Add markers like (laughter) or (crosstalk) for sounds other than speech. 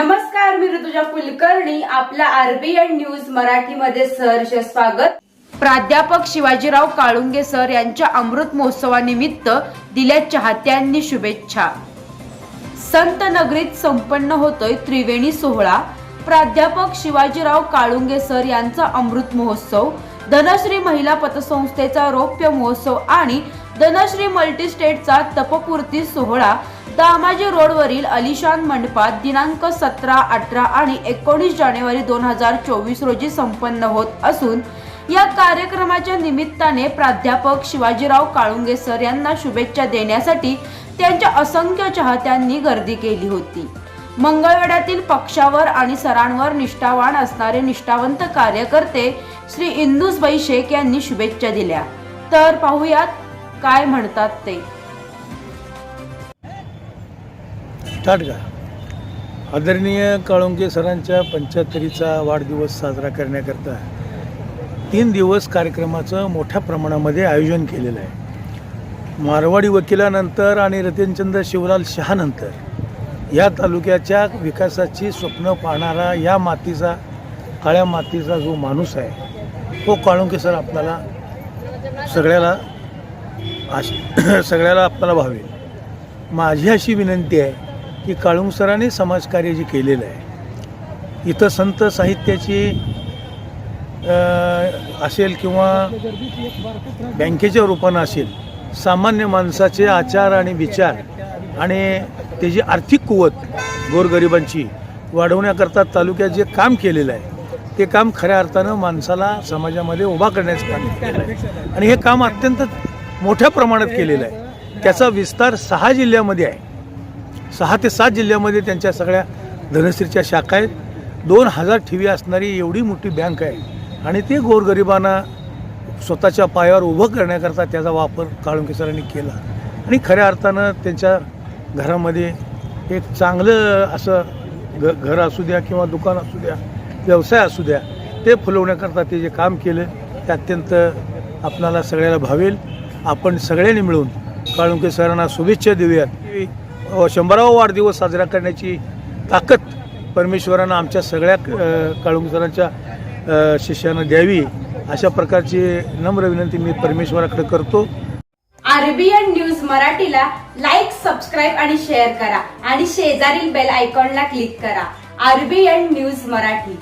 नमस्कार मी ऋतुजा कुलकर्णी. आपल्या RBN news मराठीमध्ये सहर्ष स्वागत. प्राध्यापक शिवाजीराव काळुंगे सर यांच्या अमृत महोत्सवानिमित्त दिल्या चाहत्यांनी शुभेच्छा. संत नगरीत संपन्न होतोय त्रिवेणी सोहळा. प्राध्यापक शिवाजीराव काळुंगे सर यांचा अमृत महोत्सव. धनश्री महिला पतसंस्थेचा रौप्य महोत्सव आणि धनश्री मल्टीस्टेटचा तपपूर्ती सोहळा. दामाजी रोडवरील अलिशान मंडपात दिनांक सतरा अठरा आणि एकोणीस जानेवारी दोन हजार चोवीस रोजी संपन्न होत असून या कार्यक्रमाच्या निमित्ताने प्राध्यापक शिवाजीराव काळुंगे सर यांना शुभेच्छा देण्यासाठी त्यांच्या असंख्य चाहत्यांनी गर्दी केली होती. मंगळवेढ्यातील पक्षावर आणि सरांवर निष्ठावान असणारे निष्ठावंत कार्यकर्ते श्री इंदुसबाई शेख यांनी शुभेच्छा दिल्या. तर पाहूयात काय म्हणतात ते. स्टार्ट करा आदरणीय काळुंके सरांच्या पंच्याहत्तरीचा वाढदिवस साजरा करण्याकरता तीन दिवस कार्यक्रमाचं मोठ्या प्रमाणामध्ये आयोजन केलेलं आहे. मारवाडी वकिलानंतर आणि रतनचंद्र शिवलाल शहानंतर या तालुक्याच्या विकासाची स्वप्न पाहणारा या मातीचा काळ्या मातीचा जो माणूस आहे तो काळुंके सर आपल्याला सगळ्याला आश (clears throat) सगळ्याला आपल्याला भावेल. माझी अशी विनंती आहे की काळुंग सरांनी समाजकार्य जे केलेलं आहे इथं संत साहित्याची असेल किंवा बँकेच्या रूपानं असेल सामान्य माणसाचे आचार आणि विचार आणि त्याची आर्थिक कुवत गोरगरिबांची वाढवण्याकरता तालुक्यात जे काम केलेलं आहे ते काम खऱ्या अर्थानं माणसाला समाजामध्ये उभा करण्याचं काम केलेलं आहे. आणि हे काम अत्यंत मोठ्या प्रमाणात केलेलं आहे. त्याचा विस्तार सहा जिल्ह्यामध्ये आहे. सहा ते सात जिल्ह्यामध्ये त्यांच्या सगळ्या धनश्रीच्या शाखा आहेत. दोन हजार ठेवी असणारी एवढी मोठी बँक आहे. आणि ते गोरगरिबांना स्वतःच्या पायावर उभं करण्याकरता त्याचा वापर काळुंके सरांनी केला. आणि खऱ्या अर्थानं त्यांच्या घरामध्ये एक चांगलं असं घ घर असू द्या किंवा दुकान असू द्या व्यवसाय असू द्या ते फुलवण्याकरता ते जे काम केलं ते अत्यंत आपणाला सगळ्याला भावेल. आपण सगळ्यांनी मिळून काळुंके सरांना शुभेच्छा देऊयात. शंभरावा वाढदिवस साजरा करण्याची ताकद परमेश्वरानं आमच्या सगळ्या काळुंगसरांच्या शिष्यानं द्यावी अशा प्रकारची नम्र विनंती मी परमेश्वराकडे करतो. आरबीएन न्यूज मराठीला लाईक सबस्क्राईब आणि शेअर करा. आणि शेजारील बेल आयकॉनला क्लिक करा. RBN news Marathi.